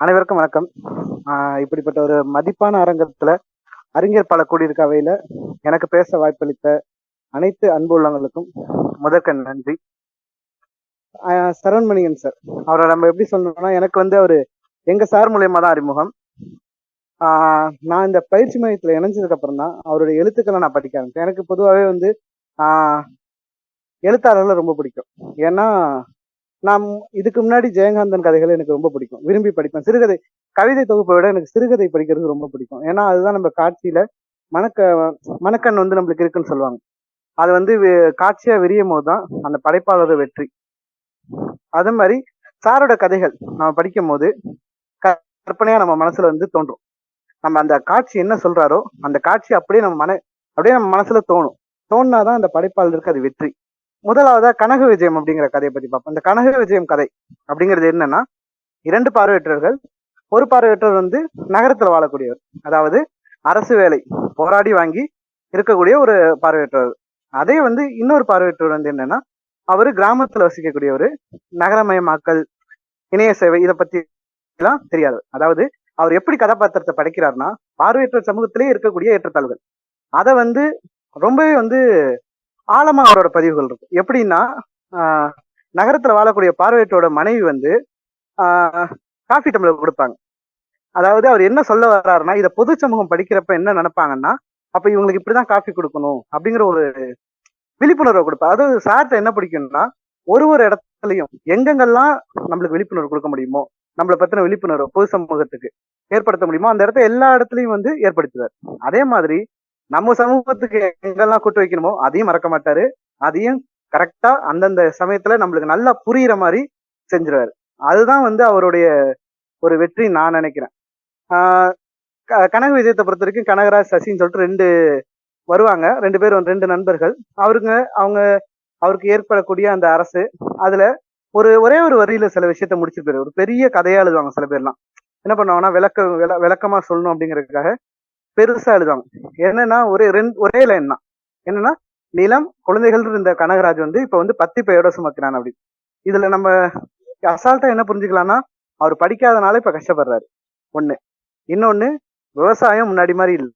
அனைவருக்கும் வணக்கம். இப்படிப்பட்ட ஒரு மதிப்பான அரங்கத்துல அறிஞர் பல கூடியிருக்க அவையில எனக்கு பேச வாய்ப்பளித்த அனைத்து அன்பு உள்ளவங்களுக்கும் முதற்க நன்றி. சரவண்மணியன் சார் அவரை நம்ம எப்படி சொல்லணும்னா எனக்கு வந்து அவரு எங்க சார் மூலியமா தான் அறிமுகம். நான் இந்த பயிற்சி மையத்துல இணைஞ்சதுக்கு அப்புறம் தான் அவருடைய எழுத்துக்களை நான் படிக்க ஆரம்பிச்சேன் எனக்கு பொதுவாகவே வந்து எழுத்தாளர்களை ரொம்ப பிடிக்கும். ஏன்னா நான் இதுக்கு முன்னாடி ஜெயகாந்தன் கதைகள் எனக்கு ரொம்ப பிடிக்கும். விரும்பி படிப்பேன். சிறுகதை கவிதை தொகுப்பை விட எனக்கு சிறுகதை படிக்கிறது ரொம்ப பிடிக்கும். ஏன்னா அதுதான் நம்ம காட்சியில மனக்க மனக்கண் வந்து நம்மளுக்கு இருக்குன்னு சொல்லுவாங்க. அது வந்து காட்சியா விரியும் போது தான் அந்த படைப்பாளரோட வெற்றி. அதே மாதிரி சாரோட கதைகள் நம்ம படிக்கும் போது க- கற்பனையா நம்ம மனசுல வந்து தோன்றும். நம்ம அந்த காட்சி என்ன சொல்றாரோ அந்த காட்சி அப்படியே நம்ம மன அப்படியே நம்ம மனசுல தோணும். தோணுனாதான் அந்த படைப்பாளருக்கு அது வெற்றி. முதலாவதா கனக விஜயம் அப்படிங்கிற கதையை பத்தி பார்ப்போம். இந்த கனக விஜயம் கதை அப்படிங்கிறது என்னன்னா இரண்டு பார்வையற்றவர்கள் ஒரு பார்வையற்றவர் வந்து நகரத்துல வாழக்கூடியவர். அதாவது அரசு வேலை போராடி வாங்கி இருக்கக்கூடிய ஒரு பார்வையற்றவர். அதே வந்து இன்னொரு பார்வையற்றவர் வந்து என்னன்னா அவரு கிராமத்துல வசிக்கக்கூடியவர் நகரமயமாக்கல் இணைய சேவை இதை பத்தி எல்லாம் தெரியாது. அதாவது அவர் எப்படி கதாபாத்திரத்தை படைக்கிறாருன்னா பார்வையற்ற சமூகத்திலே இருக்கக்கூடிய ஏற்றத்தாழ்வுகள். அதை வந்து ரொம்பவே வந்து ஆழமா அவரோட பதிவுகள் இருக்கு. எப்படின்னா ஆஹ் நகரத்துல வாழக்கூடிய பார்வையற்றோட மனைவி வந்து ஆஹ் காஃபி டம்ளர் கொடுப்பாங்க. அதாவது அவர் என்ன சொல்ல வர்றாருன்னா இதை பொது சமூகம் படிக்கிறப்ப என்ன நினைப்பாங்கன்னா அப்ப இவங்களுக்கு இப்படிதான் காஃபி கொடுக்கணும் அப்படிங்கிற ஒரு விழிப்புணர்வை கொடுப்பா அதாவது சார்ட்ட என்ன பிடிக்கும்னா ஒரு ஒரு இடத்துலயும் எங்கெங்கெல்லாம் நம்மளுக்கு விழிப்புணர்வு கொடுக்க முடியுமோ நம்மளை பத்தின விழிப்புணர்வு பொது சமூகத்துக்கு ஏற்படுத்த முடியுமோ அந்த இடத்த எல்லா இடத்துலயும் வந்து ஏற்படுத்துவார். அதே மாதிரி நம்ம சமூகத்துக்கு எங்கெல்லாம் கூட்டு வைக்கணுமோ அதையும் மறக்க மாட்டாரு. அதையும் கரெக்டா அந்தந்த சமயத்துல நம்மளுக்கு நல்லா புரியுற மாதிரி செஞ்சிருவாரு. அதுதான் வந்து அவருடைய ஒரு வெற்றி நான் நினைக்கிறேன். ஆஹ் க- கனக விஜயத்தை பொறுத்த வரைக்கும் கனகராஜ் சசின்னு சொல்லிட்டு ரெண்டு வருவாங்க. ரெண்டு பேரும் ரெண்டு நண்பர்கள். அவருங்க அவங்க அவருக்கு ஏற்படக்கூடிய அந்த அரசு அதுல ஒரு ஒரே ஒரு வரியில சில விஷயத்த முடிச்சிட்டு போயிரு ஒரு பெரிய கதையா எழுதுவாங்க சில பேர்லாம். என்ன பண்ணுவாங்கன்னா விளக்க விள- விளக்கமா சொல்லணும் அப்படிங்கறதுக்காக பெருசா எழுதுவாங்க. என்னன்னா ஒரே ரெண்டு ஒரே லைன் தான். என்னன்னா நிலம் குழந்தைகள் இருந்த கனகராஜ் வந்து இப்ப வந்து பத்தி பெயரோட சுமக்கிறான் அப்படி. இதுல நம்ம அசால்ட்டா என்ன புரிஞ்சுக்கலாம்னா அவர் படிக்காதனால இப்ப கஷ்டப்படுறாரு. ஒண்ணு. இன்னொன்னு விவசாயம் முன்னாடி மாதிரி இல்லை.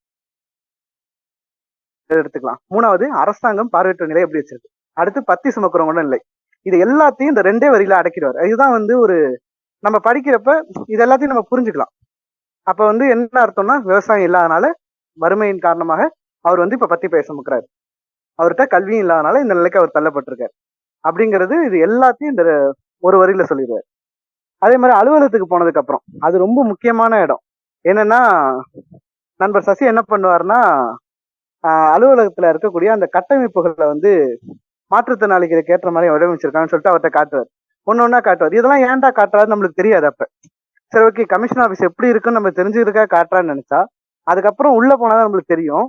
எடுத்துக்கலாம். மூணாவது அரசாங்கம் பார்வையற்ற நிலை எப்படி வச்சிருக்கு? அடுத்து பத்தி சுமக்கிறவங்க இல்லை. இது எல்லாத்தையும் இந்த ரெண்டே வரியில அடக்கிடுவார். இதுதான் வந்து ஒரு நம்ம படிக்கிறப்ப இது எல்லாத்தையும் நம்ம புரிஞ்சுக்கலாம். அப்ப வந்து என்ன அர்த்தம்னா விவசாயம் இல்லாதனால வறுமையின் காரணமாக அவர் வந்து இப்ப பத்தி பேச முக்கிறார். அவர்கிட்ட கல்வியும் இல்லாதனால இந்த நிலைக்கு அவர் தள்ளப்பட்டிருக்காரு. அப்படிங்கிறது இது எல்லாத்தையும் இந்த ஒரு வரியில சொல்லிடுவார். அதே மாதிரி அலுவலகத்துக்கு போனதுக்கு அப்புறம் அது ரொம்ப முக்கியமான இடம். என்னன்னா நண்பர் சசி என்ன பண்ணுவாருன்னா ஆஹ் அலுவலகத்துல இருக்கக்கூடிய அந்த கட்டமைப்புகளை வந்து மாற்றுத்திறனாளிகளுக்கு ஏற்ற மாதிரி வடிவமைச்சிருக்காங்கன்னு சொல்லிட்டு அவர்கிட்ட காட்டுவார். ஒண்ணு ஒண்ணா காட்டுவார். இதெல்லாம் ஏன்டா காட்டுறாரு நம்மளுக்கு தெரியாது அப்ப. சரி ஓகே கமிஷன் ஆஃபீஸ் எப்படி இருக்குன்னு நம்ம தெரிஞ்சுக்கிறதுக்காக காட்டுறான்னு நினைச்சா அதுக்கப்புறம் உள்ள போனாதான் நம்மளுக்கு தெரியும்.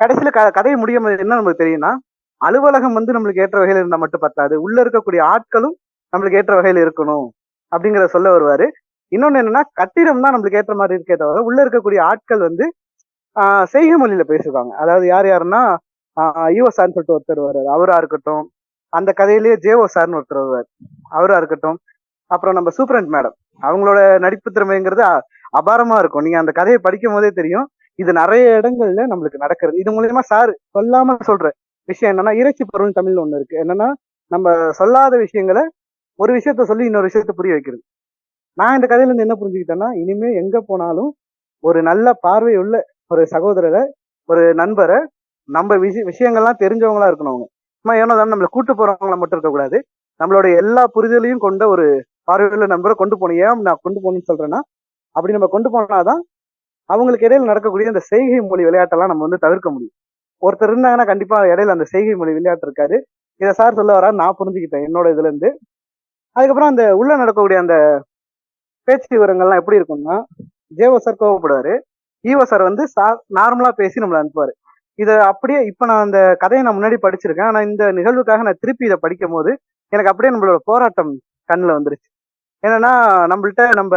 கடைசியில க கதையை முடியும் என்ன நம்மளுக்கு தெரியும்னா அலுவலகம் வந்து நம்மளுக்கு ஏற்ற வகையில் இருந்தால் மட்டும் பத்தாது. உள்ள இருக்கக்கூடிய ஆட்களும் நம்மளுக்கு ஏற்ற வகையில் இருக்கணும் அப்படிங்கிறத சொல்ல வருவாரு. இன்னொன்னு என்னன்னா கட்டிடம் தான் நம்மளுக்கு ஏற்ற மாதிரி இருக்கே தவிர உள்ள இருக்கக்கூடிய ஆட்கள் வந்து ஆஹ் செய்கை மொழியில பேசுவாங்க அதாவது யார் யாருன்னா யுவ சார்னு சொல்லிட்டு ஒருத்தர் வருவார். அவரா இருக்கட்டும். அந்த கதையிலேயே ஜேஓ சார்னு ஒருத்தர் வருவார். அவரா இருக்கட்டும். அப்புறம் நம்ம சூப்பரண்ட் மேடம். அவங்களோட நடிப்பு திறமைங்கிறது அபாரமா இருக்கும். நீங்க அந்த கதையை படிக்கும் போதே தெரியும். இது நிறைய இடங்கள்ல நம்மளுக்கு நடக்கிறது. இது மூலியமா சார் சொல்லாம சொல்ற விஷயம் என்னன்னா இறைச்சி பொருள் தமிழ்ல ஒண்ணு இருக்கு. என்னன்னா நம்ம சொல்லாத விஷயங்களை ஒரு விஷயத்த சொல்லி இன்னொரு விஷயத்த புரிய வைக்கிறது. நான் இந்த கதையில இருந்து என்ன புரிஞ்சுக்கிட்டேன்னா இனிமே எங்க போனாலும் ஒரு நல்ல பார்வை உள்ள ஒரு சகோதரரை ஒரு நண்பரை நம்ம விஷய விஷயங்கள்லாம் தெரிஞ்சவங்களா இருக்கணும் அவங்க. சும்மா ஏனோ நம்மளை கூட்டு போறவங்கள மட்டும் இருக்கக்கூடாது. நம்மளோட எல்லா புரிதலையும் கொண்ட ஒரு பார்வையில் நண்பரை கொண்டு போகணும் ஏன் நான் கொண்டு போகணும்னு சொல்றேன்னா அப்படி நம்ம கொண்டு போனாதான் அவங்களுக்கு இடையில நடக்கக்கூடிய அந்த செய்கை மொழி விளையாட்டெல்லாம் நம்ம வந்து தவிர்க்க முடியும். ஒருத்தர் இருந்தாங்கன்னா கண்டிப்பா இடையில அந்த செய்கை மொழி விளையாட்டு இருக்காரு இதை சார் சொல்ல வரா நான் புரிஞ்சுக்கிட்டேன் என்னோட இதுல இருந்து. அதுக்கப்புறம் அந்த உள்ள நடக்கக்கூடிய அந்த பேச்சு விவரங்கள்லாம் எப்படி இருக்கும்னா ஜேவோ சார் கோவப்படுவாரு. ஈவோ சார் வந்து நார்மலா பேசி நம்மளை அனுப்புவாரு. இதை அப்படியே இப்ப நான் அந்த கதையை நான் முன்னாடி படிச்சிருக்கேன். ஆனா இந்த நிகழ்வுக்காக நான் திருப்பி இதை படிக்கும் போது எனக்கு அப்படியே நம்மளோட போராட்டம் கண்ணில் வந்துருச்சு. என்னன்னா நம்மள்ட்ட நம்ம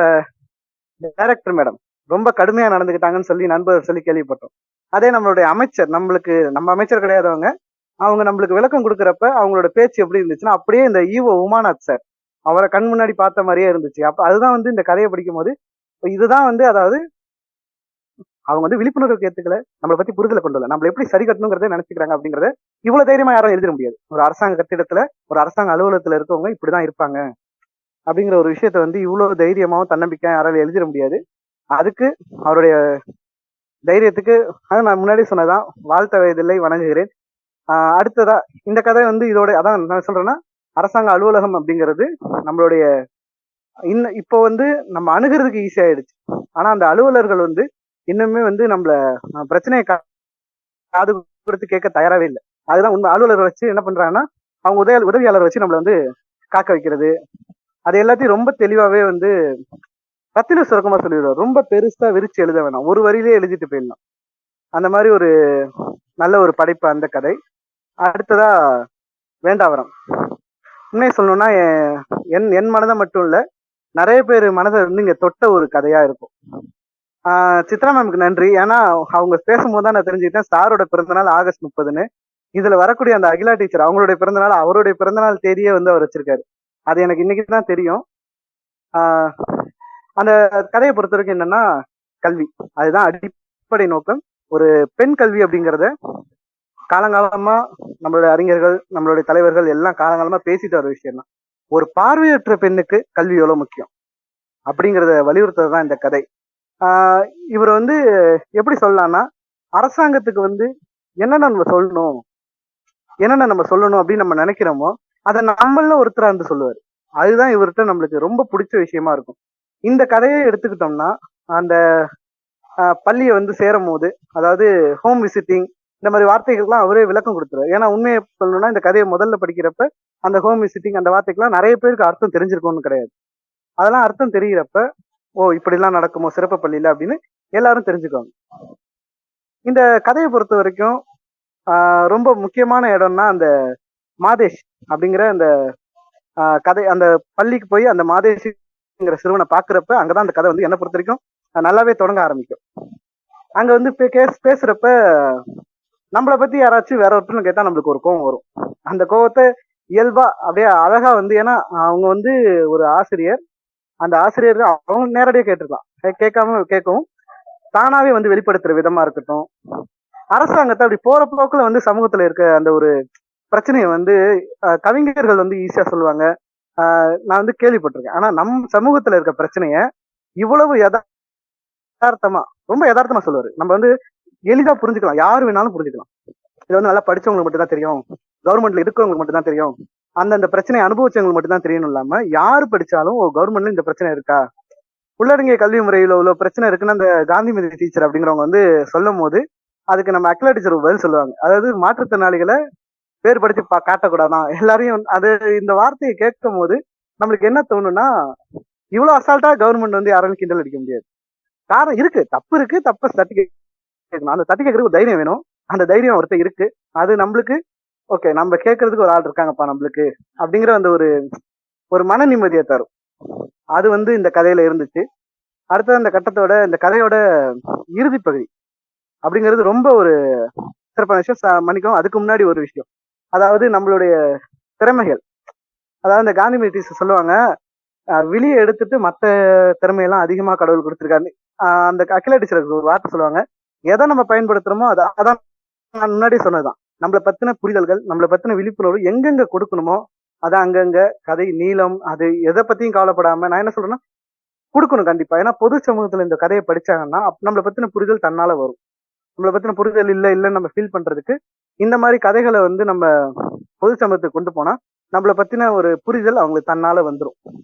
டைரக்டர் மேடம் ரொம்ப கடுமையா நடந்துக்கிட்டாங்கன்னு சொல்லி நண்பர் சொல்லி கேள்விப்பட்டோம். அதே நம்மளுடைய அமைச்சர் நம்மளுக்கு நம்ம அமைச்சர் கிடையாதவங்க அவங்க நம்மளுக்கு விளக்கம் கொடுக்குறப்ப அவங்களோட பேச்சு எப்படி இருந்துச்சுன்னா அப்படியே இந்த ஈவோ உமாநாத் சார் அவரை கண் முன்னாடி பார்த்த மாதிரியே இருந்துச்சு. அப்ப அதுதான் வந்து இந்த கதையை படிக்கும் போது இதுதான் வந்து அதாவது அவங்க வந்து விழிப்புணர்வு ஏத்துக்கல நம்மளை பத்தி புரிதலை கொண்டு வரல. நம்மள எப்படி சரி கட்டணுங்கிறத நினைச்சுக்கிறாங்க அப்படிங்கறத இவ்வளவு தைரியமா யாரும் எழுதிட முடியாது. ஒரு அரசாங்க கட்டிடத்துல ஒரு அரசாங்க அலுவலகத்துல இருக்கவங்க இப்படிதான் இருப்பாங்க. அப்படிங்கிற ஒரு விஷயத்த வந்து இவ்வளவு தைரியமாவும் தன்னம்பிக்கையா யாராலும் எழுதிட முடியாது. அதுக்கு அவருடைய தைரியத்துக்கு அதான் நான் முன்னாடி சொன்னதான் வாழ்த்த வயதில்லை வணங்குகிறேன். ஆஹ் அடுத்ததா இந்த கதை வந்து இதோட அதான் நான் சொல்றேன்னா அரசாங்க அலுவலகம் அப்படிங்கிறது நம்மளுடைய இன்ன இப்போ வந்து நம்ம அணுகிறதுக்கு ஈஸி ஆயிடுச்சு. ஆனா அந்த அலுவலர்கள் வந்து இன்னுமே வந்து நம்மள பிரச்சனையை கா- காது கொடுத்து கேட்க தயாராகவே இல்லை. அதுதான் உண்மை. அலுவலர் வச்சு என்ன பண்றாங்கன்னா அவங்க உதவி உதவியாளர் வச்சு நம்மள வந்து காக்க வைக்கிறது அது எல்லாத்தையும் ரொம்ப தெளிவாவே வந்து ரத்தின சுரக்கமா சொல்லிடுவார். ரொம்ப பெருசா விரிச்சு எழுத வேணாம். ஒரு வரியிலே எழுதிட்டு போயிடலாம். அந்த மாதிரி ஒரு நல்ல ஒரு படைப்பு அந்த கதை. அடுத்ததா வேண்டாவரம். உண்மையை சொல்லணும்னா என் என் என் மனதை மட்டும் இல்ல நிறைய பேர் மனதை வந்து இங்க தொட்ட ஒரு கதையா இருக்கும். ஆஹ் சித்ரா மேம்க்கு நன்றி. ஏன்னா அவங்க பேசும்போது தான் நான் தெரிஞ்சுக்கிட்டேன். சாரோட பிறந்தநாள் ஆகஸ்ட் முப்பதுன்னு. இதுல வரக்கூடிய அந்த அகிலா டீச்சர் அவங்களுடைய பிறந்தநாள் அவருடைய பிறந்தநாள் தேதியே வந்து அவர் வச்சிருக்காரு. அது எனக்கு இன்னைக்கு தான் தெரியும். ஆஹ் அந்த கதையை பொறுத்த வரைக்கும் என்னன்னா கல்வி. அதுதான் அடிப்படை நோக்கம். ஒரு பெண் கல்வி அப்படிங்கறத காலங்காலமா நம்மளுடைய அறிஞர்கள் நம்மளுடைய தலைவர்கள் எல்லாம் காலங்காலமா பேசிட்டு வர விஷயம் தான் ஒரு பார்வையற்ற பெண்ணுக்கு கல்வி எவ்வளவு முக்கியம்? அப்படிங்கிறத வலியுறுத்துறது தான் இந்த கதை. ஆஹ் இவர் வந்து எப்படி சொல்லலாம்னா அரசாங்கத்துக்கு வந்து என்னென்ன நம்ம சொல்லணும் என்னென்ன நம்ம சொல்லணும் அப்படின்னு நம்ம நினைக்கிறோமோ அதை நம்மள ஒருத்தரா இருந்து சொல்லுவாரு. அதுதான் இவர்கிட்ட நம்மளுக்கு ரொம்ப பிடிச்ச விஷயமா இருக்கும். இந்த கதையை எடுத்துக்கிட்டோம்னா அந்த ஆஹ் பள்ளியை வந்து சேரும் போது அதாவது ஹோம் விசிட்டிங் இந்த மாதிரி வார்த்தைகள்லாம் அவரே விளக்கம் கொடுத்துருவாரு. ஏன்னா உண்மையை சொல்லணும்னா இந்த கதையை முதல்ல படிக்கிறப்ப அந்த ஹோம் விசிட்டிங் அந்த வார்த்தைக்கெல்லாம் நிறைய பேருக்கு அர்த்தம் தெரிஞ்சிருக்கும்னு கிடையாது. அதெல்லாம் அர்த்தம் தெரிகிறப்ப ஓ இப்படிலாம் நடக்குமோ சிறப்பு பள்ளியில அப்படின்னு எல்லாரும் தெரிஞ்சுக்குவாங்க. இந்த கதையை பொறுத்த வரைக்கும் ஆஹ் ரொம்ப முக்கியமான இடம்னா அந்த மாதேஷ் அப்படிங்கிற அந்த கதை அந்த பள்ளிக்கு போய் அந்த மாதேஷ்ங்கிற சிறுவனை பாக்குறப்ப அங்கதான் அந்த கதை வந்து என்னை பொறுத்த வரைக்கும் நல்லாவே தொடங்க ஆரம்பிக்கும். அங்க வந்து பே- கேஸ் பேசுறப்ப நம்மளை பத்தி யாராச்சும் வேற ஒருத்தர்னு கேட்டா நம்மளுக்கு ஒரு கோவம் வரும். அந்த கோவத்தை இயல்பா அப்படியே அழகா வந்து ஏன்னா அவங்க வந்து ஒரு ஆசிரியர். அந்த ஆசிரியர் அவங்க நேரடியாக கேட்டிருக்கலாம். கேட்காம கேட்கவும் தானாவே வந்து வெளிப்படுத்துற விதமா இருக்கட்டும். அரசாங்கத்தை அப்படி போற போக்குல வந்து சமூகத்துல இருக்க அந்த ஒரு பிரச்சனையை வந்து கவிஞர்கள் வந்து ஈஸியா சொல்லுவாங்க. நான் வந்து கேள்விப்பட்டிருக்கேன். ஆனா நம் சமூகத்துல இருக்க பிரச்சனைய இவ்வளவு யதார்த்தமா ரொம்ப யதார்த்தமா சொல்லுவாரு. நம்ம வந்து எளிதா புரிஞ்சுக்கலாம். யாரு வேணாலும் புரிஞ்சுக்கலாம். இது வந்து நல்லா படிச்சவங்களுக்கு மட்டும் தான் தெரியும். கவர்மெண்ட்ல இருக்கிறவங்களுக்கு மட்டும் தான் தெரியும். அந்தந்த பிரச்சனையை அனுபவிச்சவங்களுக்கு மட்டும் தான் தெரியும் இல்லாம யாரு படிச்சாலும் ஓ கவர்மெண்ட்ல இந்த பிரச்சனை இருக்கா? உள்ளடங்கிய கல்வி முறையில உள்ள பிரச்சனை இருக்குன்னு அந்த காந்திமதி டீச்சர் அப்படிங்கிறவங்க வந்து சொல்லும் போது அதுக்கு நம்ம அக்லா டீச்சர் பதில் சொல்லுவாங்க. அதாவது மாற்றுத்திறனாளிகளை பேர் படிச்சு பா காட்டக்கூடாதான். எல்லாரையும் அது இந்த வார்த்தையை கேட்கும் போது நம்மளுக்கு என்ன தோணும்னா இவ்வளவு அசால்ட்டா கவர்மெண்ட் வந்து யாராலும் கிண்டல் அடிக்க முடியாது. காரணம் இருக்கு. தப்பு இருக்கு தப்ப தட்டி கேட்கணும். அந்த தட்டி கேட்கறதுக்கு ஒரு தைரியம் வேணும். அந்த தைரியம் ஒருத்தர் இருக்கு. அது நம்மளுக்கு ஓகே நம்ம கேட்கறதுக்கு ஒரு ஆள் இருக்காங்கப்பா நம்மளுக்கு அப்படிங்கிற அந்த ஒரு ஒரு மன நிம்மதியை தரும். அது வந்து இந்த கதையில இருந்துச்சு. அடுத்தது அந்த கட்டத்தோட இந்த கதையோட இறுதி பகுதி அப்படிங்கிறது ரொம்ப ஒரு சிறப்பான விஷயம். ச- மன்னிக்கவும் அதுக்கு முன்னாடி ஒரு விஷயம். அதாவது நம்மளுடைய திறமைகள். அதாவது இந்த காந்தி டீச்சர் சொல்லுவாங்க வெளியே எடுத்துட்டு மற்ற திறமையெல்லாம் அதிகமா கடவுள் கொடுத்துருக்காரு. அந்த அகில டீச்சருக்கு ஒரு வார்த்தை சொல்லுவாங்க எதை நம்ம பயன்படுத்துறோமோ அதை அதான் நான் முன்னாடி சொன்னதுதான். நம்மளை பத்தின புரிதல்கள் நம்மளை பத்தின விழிப்புணர்வு எங்கெங்க கொடுக்கணுமோ அதை அங்கங்க கதை நீளம் அது எதை பத்தியும் கவலைப்படாம நான் என்ன சொல்றேன்னா கொடுக்கணும் கண்டிப்பா. ஏன்னா பொது சமூகத்துல இந்த கதையை படிச்சாங்கன்னா நம்மளை பத்தின புரிதல் தன்னால வரும். நம்மளை பத்தின புரிதல் இல்ல இல்லைன்னு நம்ம ஃபீல் பண்றதுக்கு இந்த மாதிரி கதைகளை வந்து நம்ம பொது சமூகத்துக்கு கொண்டு போனா நம்மளை பத்தின ஒரு புரிதல் அவங்களுக்கு தன்னால வந்துரும்.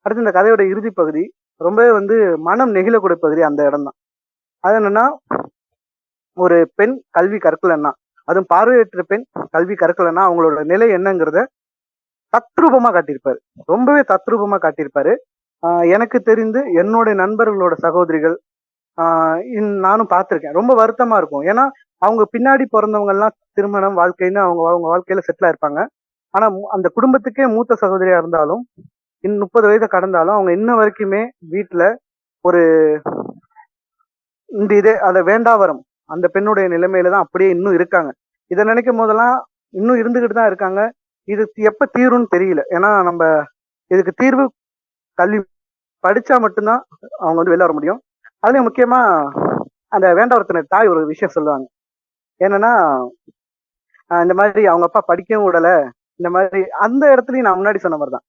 அடுத்து இந்த கதையோட இறுதி பகுதி ரொம்பவே வந்து மனம் நெகிழக்கூடிய பகுதி அந்த இடம் தான். அது என்னன்னா ஒரு பெண் கல்வி கற்கலன்னா அதுவும் பார்வையற்ற பெண் கல்வி கற்கலன்னா அவங்களோட நிலை என்னங்கிறத தத்ரூபமா காட்டியிருப்பாரு. ரொம்பவே தத்ரூபமா காட்டியிருப்பாரு. ஆஹ் எனக்கு தெரிந்து என்னுடைய நண்பர்களோட சகோதரிகள் ஆஹ் இன்- நானும் பார்த்திருக்கேன். ரொம்ப வருத்தமா இருக்கும். ஏன்னா அவங்க பின்னாடி பிறந்தவங்க எல்லாம் திருமணம் வாழ்க்கைன்னு அவங்க அவங்க வாழ்க்கையில செட்டில் ஆயிருப்பாங்க. ஆனா மு- அந்த குடும்பத்துக்கே மூத்த சகோதரியா இருந்தாலும் இன்னும் முப்பது வயதை கடந்தாலும் அவங்க இன்ன வரைக்குமே வீட்டுல ஒரு இந்த இதே அதை வேண்டாவரம் அந்த பெண்ணுடைய நிலைமையில தான் அப்படியே இன்னும் இருக்காங்க. இதை நினைக்கும் போதெல்லாம் இன்னும் இருந்துகிட்டு தான் இருக்காங்க. இது எப்ப தீரும்னு தெரியல. ஏன்னா நம்ம இதுக்கு தீர்வு கல்வி படிச்சா மட்டும்தான் அவங்க வந்து வெளில வர முடியும். அதுலயும் முக்கியமா அந்த வேண்டாவரத்தின தாய் ஒரு விஷயம் சொல்லுவாங்க. என்னன்னா இந்த மாதிரி அவங்க அப்பா படிக்கவும் விடல. இந்த மாதிரி அந்த இடத்துலயும் நான் முன்னாடி சொன்ன மாதிரி தான்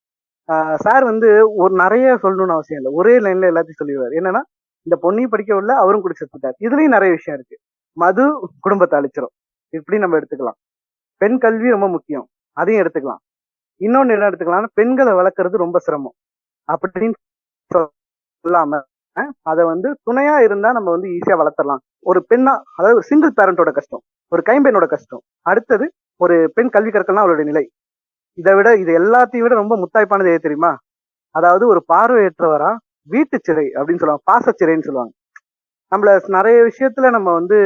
சார் வந்து ஒரு நிறைய சொல்லணும்னு அவசியம் இல்லை. ஒரே லைன்ல எல்லாத்தையும் சொல்லிடுவார். என்னன்னா இந்த பொண்ணையும் படிக்க விடல அவரும் குடிச்சு விட்டார் இதுலயும் நிறைய விஷயம் இருக்கு. மது குடும்பத்தை அழிச்சிரும். இப்படி நம்ம எடுத்துக்கலாம். பெண் கல்வி ரொம்ப முக்கியம். அதையும் எடுத்துக்கலாம். இன்னொன்னு என்ன எடுத்துக்கலாம்னா பெண்களை வளர்க்கறது ரொம்ப சிரமம். அப்படின்னு சொல்லாம அதை வந்து துணையா இருந்தா நம்ம வந்து ஈஸியா வளர்த்தரலாம் ஒரு பெண்ணா அதாவது சிங்கிள் பேரண்டோட கஷ்டம் ஒரு கைம்பெண்ணோட கஷ்டம். அடுத்தது ஒரு பெண் கல்வி கற்கலாம் அவளுடைய நிலை. இதை விட இது எல்லாத்தையும் விட ரொம்ப முத்தாய்ப்பானது எது தெரியுமா? அதாவது ஒரு பார்வையற்றவரா வீட்டு சிறை அப்படின்னு சொல்லுவாங்க பாசச்சிறைன்னு சொல்லுவாங்க. நம்மள நிறைய விஷயத்துல நம்ம வந்து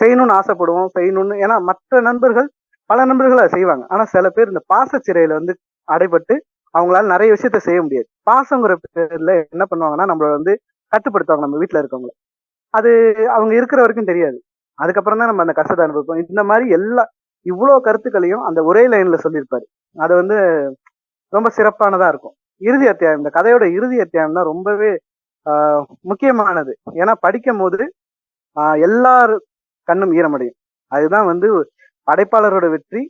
செய்யணும்னு ஆசைப்படுவோம் செய்யணும்னு ஏன்னா மற்ற நண்பர்கள் பல நண்பர்கள் அதை செய்வாங்க. ஆனா சில பேர் இந்த பாசச்சிறையில வந்து அடைபட்டு அவங்களால நிறைய விஷயத்த செய்ய முடியாது. பாசங்கிற பேர்ல என்ன பண்ணுவாங்கன்னா நம்மள வந்து கட்டுப்படுத்துவாங்க நம்ம வீட்டுல இருக்கவங்களை. அது அவங்க இருக்கிற வரைக்கும் தெரியாது. அதுக்கப்புறம் தான் நம்ம அந்த கஷ்டத்தை அனுபவிப்போம். இந்த மாதிரி எல்லா இவ்வளோ கருத்துக்களையும் அந்த ஒரே லைன்ல சொல்லியிருப்பாரு. அது வந்து ரொம்ப சிறப்பானதா இருக்கும். இறுதி அத்தியாயம் இந்த கதையோட இறுதி அத்தியாயம் தான் ரொம்பவே முக்கியமானது. ஏன்னா படிக்கும் போது எல்லார் கண்ணும் ஈரமடையும். அதுதான் வந்து படைப்பாளரோட வெற்றி.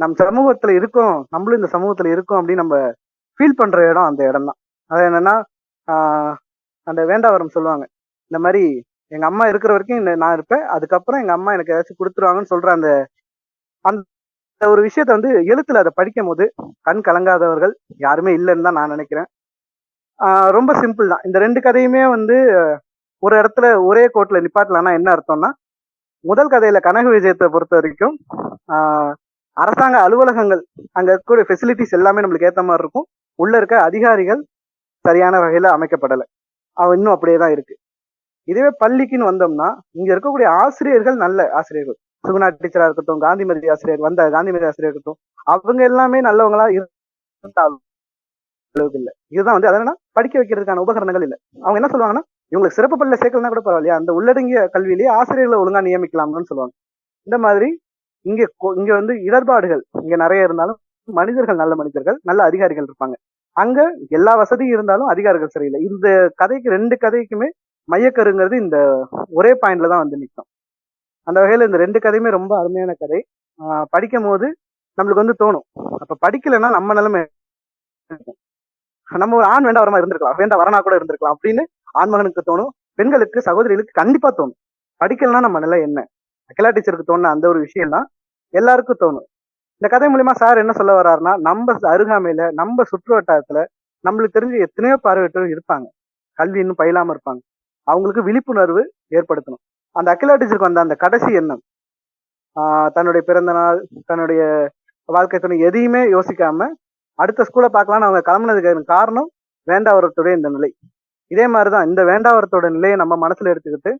நம் சமூகத்துல இருக்கோம் நம்மளும் இந்த சமூகத்துல இருக்கோம் அப்படின்னு நம்ம ஃபீல் பண்ற இடம் அந்த இடம் தான் அது என்னன்னா அந்த வேண்டாவரம் சொல்லுவாங்க. இந்த மாதிரி எங்க அம்மா இருக்கிற வரைக்கும் இந்த நான் இருப்பேன். அதுக்கப்புறம் எங்க அம்மா எனக்கு ஏதாச்சும் கொடுத்துருவாங்கன்னு சொல்ற அந்த அந்த ஒரு விஷயத்த வந்து எழுத்துல அதை படிக்கும் போது கண் கலங்காதவர்கள் யாருமே இல்லைன்னு தான் நான் நினைக்கிறேன். ரொம்ப சிம்பிள் தான். இந்த ரெண்டு கதையுமே வந்து ஒரு இடத்துல ஒரே கோட்ல நிப்பாட்டலாம்னா என்ன அர்த்தம்னா முதல் கதையில கனக விஜயத்தை பொறுத்த வரைக்கும் அரசாங்க அலுவலகங்கள் அங்க இருக்கக்கூடிய ஃபெசிலிட்டிஸ் எல்லாமே நம்மளுக்கு ஏத்த மாதிரி இருக்கும். உள்ள இருக்க அதிகாரிகள் சரியான வகையில அமைக்கப்படலை. அவன் இன்னும் அப்படியே தான் இருக்கு. இதுவே பள்ளிக்குன்னு வந்தோம்னா இங்க இருக்கக்கூடிய ஆசிரியர்கள் நல்ல ஆசிரியர்கள். சுகுணா டீச்சரா இருக்கட்டும் காந்திமதி ஆசிரியர் வந்த காந்திமதி ஆசிரியர் இருக்கட்டும் அவங்க எல்லாமே நல்லவங்களா இருந்தாலும் அளவுக்கு இல்ல. இதுதான் வந்து அதனா படிக்க வைக்கிறதுக்கான உபகரணங்கள் இல்ல. அவங்க என்ன சொல்லுவாங்கன்னா இவங்களுக்கு சிறப்பு பள்ளியில சேர்க்கலன்னா கூட பரவாயில்லையா? அந்த உள்ளடங்கிய கல்வியிலேயே ஆசிரியர்களை ஒழுங்கா நியமிக்கலாம்னு சொல்லுவாங்க. இந்த மாதிரி இங்க இங்க வந்து இடர்பாடுகள் இங்க நிறைய இருந்தாலும் மனிதர்கள் நல்ல மனிதர்கள் நல்ல அதிகாரிகள் இருப்பாங்க. அங்க எல்லா வசதியும் இருந்தாலும் அதிகாரிகள் சரியில்லை. இந்த கதைக்கு ரெண்டு கதைக்குமே மையக்கருங்கிறது இந்த ஒரே பாயிண்ட்ல தான் வந்து நிற்கும் அந்த வகையில இந்த ரெண்டு கதையுமே ரொம்ப அருமையான கதை. படிக்கும் போது நம்மளுக்கு வந்து தோணும். அப்ப படிக்கலைன்னா நம்ம நிலைமை நம்ம ஒரு ஆண் வேண்டாம் வரமா இருந்திருக்கலாம். வேண்டாம் வரனா கூட இருந்திருக்கலாம் அப்படின்னு ஆண்மகனுக்கு தோணும். பெண்களுக்கு சகோதரிகளுக்கு கண்டிப்பா தோணும். படிக்கலன்னா நம்ம நிலை என்ன? அகிலா டீச்சருக்கு தோணுன அந்த ஒரு விஷயம் தான் எல்லாருக்கும் தோணும். இந்த கதை மூலியமா சார் என்ன சொல்ல வர்றாருன்னா நம்ம அருகாமையில நம்ம சுற்று வட்டாரத்துல நம்மளுக்கு தெரிஞ்ச எத்தனையோ பார்வையற்றோர் இருப்பாங்க. கல்வி இன்னும் பயிலாம இருப்பாங்க. அவங்களுக்கு விழிப்புணர்வு ஏற்படுத்தணும். அந்த அகிலா டீச்சருக்கு வந்த அந்த கடைசி எண்ணம் ஆஹ் தன்னுடைய பிறந்த நாள் தன்னுடைய வாழ்க்கை துணை எதையுமே யோசிக்காம அடுத்த ஸ்கூலை பார்க்கலாம்னு அவங்க கிளம்புனதுக்கு காரணம் வேண்டாவரத்துடைய இந்த நிலை. இதே மாதிரிதான் இந்த வேண்டாவரத்தோட நிலையை நம்ம மனசுல எடுத்துக்கிட்டு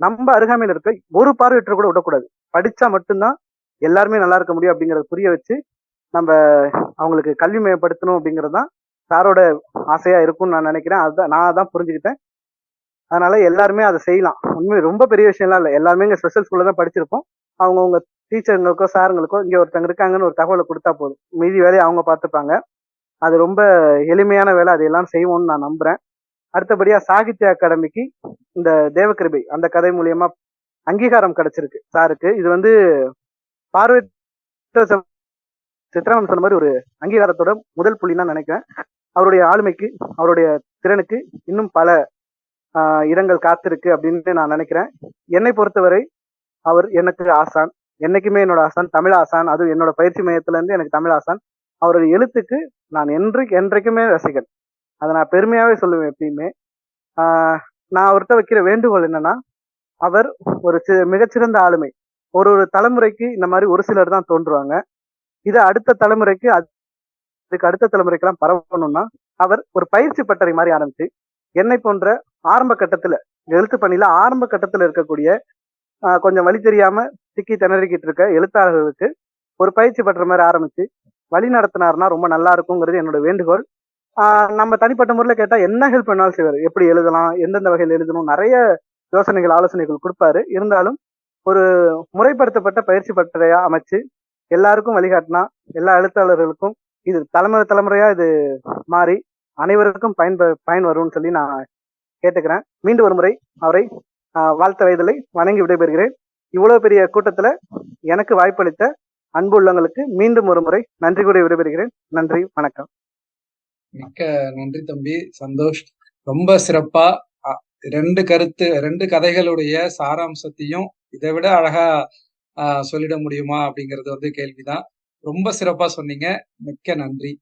நம்ம அருகாமையில் இருக்க ஒரு பார்வையற்ற கூட விடக்கூடாது. படிச்சா மட்டும்தான் எல்லாருமே நல்லா இருக்க முடியும் அப்படிங்கறத புரிய வச்சு நம்ம அவங்களுக்கு கல்வி மேம்படுத்தணும் அப்படிங்கிறது தான் சாரோட ஆசையா இருக்கும்னு நான் நினைக்கிறேன். அதுதான் நான் தான் புரிஞ்சுக்கிட்டேன். அதனால எல்லாருமே அதை செய்யலாம். உண்மை ரொம்ப பெரிய விஷயம்லாம் இல்லை. எல்லாருமே இங்கே ஸ்பெஷல் ஸ்கூல்ல தான் படிச்சிருப்போம். அவங்கவுங்க டீச்சருங்களுக்கோ சாருங்களுக்கோ இங்கே ஒருத்தங்க இருக்காங்கன்னு ஒரு தகவலை கொடுத்தா போதும். மீதி வேலையை அவங்க பார்த்துப்பாங்க. அது ரொம்ப எளிமையான வேலை. அதை எல்லாம் செய்வோம்னு நான் நம்புறேன். அடுத்தபடியா சாகித்ய அகாடமிக்கு இந்த தேவகிருபை அந்த கதை மூலியமா அங்கீகாரம் கிடைச்சிருக்கு சாருக்கு. இது வந்து பார்வை சித்ராமன் சொன்ன மாதிரி ஒரு அங்கீகாரத்தோட முதல் புள்ளின்னு நினைக்கிறேன். அவருடைய ஆளுமைக்கு அவருடைய திறனுக்கு இன்னும் பல இடங்கள் காத்திருக்கு அப்படின்னு நான் நினைக்கிறேன். என்னை பொறுத்தவரை அவர் எனக்கு ஆசான். என்னைக்குமே என்னோட ஆசான் தமிழ் ஆசான். அது என்னோட பயிற்சி மையத்துல இருந்து எனக்கு தமிழ் ஆசான். அவருடைய எழுத்துக்கு நான் என்று என்றைக்குமே ரசிகன். அதை நான் பெருமையாவே சொல்லுவேன் எப்பயுமே. நான் அவர்கிட்ட வைக்கிற வேண்டுகோள் என்னன்னா அவர் ஒரு மிகச்சிறந்த ஆளுமை. ஒரு ஒரு தலைமுறைக்கு இந்த மாதிரி ஒரு சிலர் தான் தோன்றுவாங்க. இது அடுத்த தலைமுறைக்கு அதுக்கு அடுத்த தலைமுறைக்கெல்லாம் பரவணும்னா அவர் ஒரு பயிற்சி பட்டறை மாதிரி ஆரம்பிச்சு என்னை போன்ற ஆரம்ப கட்டத்துல எழுத்து பணியில ஆரம்ப கட்டத்துல இருக்கக்கூடிய கொஞ்சம் வழி தெரியாம சிக்கி திணறிக்கிட்டு இருக்க எழுத்தாளர்களுக்கு ஒரு பயிற்சி பெற்ற மாதிரி ஆரம்பிச்சு வழி நடத்தினார்னா ரொம்ப நல்லா இருக்குங்கிறது என்னோட வேண்டுகோள். நம்ம தனிப்பட்ட முறையில் கேட்டா என்ன ஹெல்ப் பண்ணாலும் செய்வார். எப்படி எழுதலாம் எந்தெந்த வகையில் எழுதணும் நிறைய யோசனைகள் ஆலோசனைகள் கொடுப்பாரு. இருந்தாலும் ஒரு முறைப்படுத்தப்பட்ட பயிற்சி பட்டறையா அமைச்சு எல்லாருக்கும் வழிகாட்டினா எல்லா எழுத்தாளர்களுக்கும் இது தலைமுறை தலைமுறையா இது மாறி அனைவருக்கும் பயன் பயன் வரும்னு சொல்லி நான் கேட்டுக்கிறேன். மீண்டும் ஒரு முறை அவரை ஆஹ், வாழ்த்த வயதிலை வணங்கி விடைபெறுகிறேன். இவ்வளவு பெரிய கூட்டத்துல எனக்கு வாய்ப்பளித்த அன்பு உள்ளங்களுக்கு மீண்டும் ஒரு முறை நன்றி கூட விடைபெறுகிறேன். நன்றி வணக்கம். மிக்க நன்றி தம்பி சந்தோஷ். ரொம்ப சிறப்பா ரெண்டு கருத்து ரெண்டு கதைகளுடைய சாராம்சத்தையும் இதை விட அழகா சொல்லிட முடியுமா அப்படிங்கிறது வந்து கேள்விதான். ரொம்ப சிறப்பா சொன்னீங்க. மிக்க நன்றி.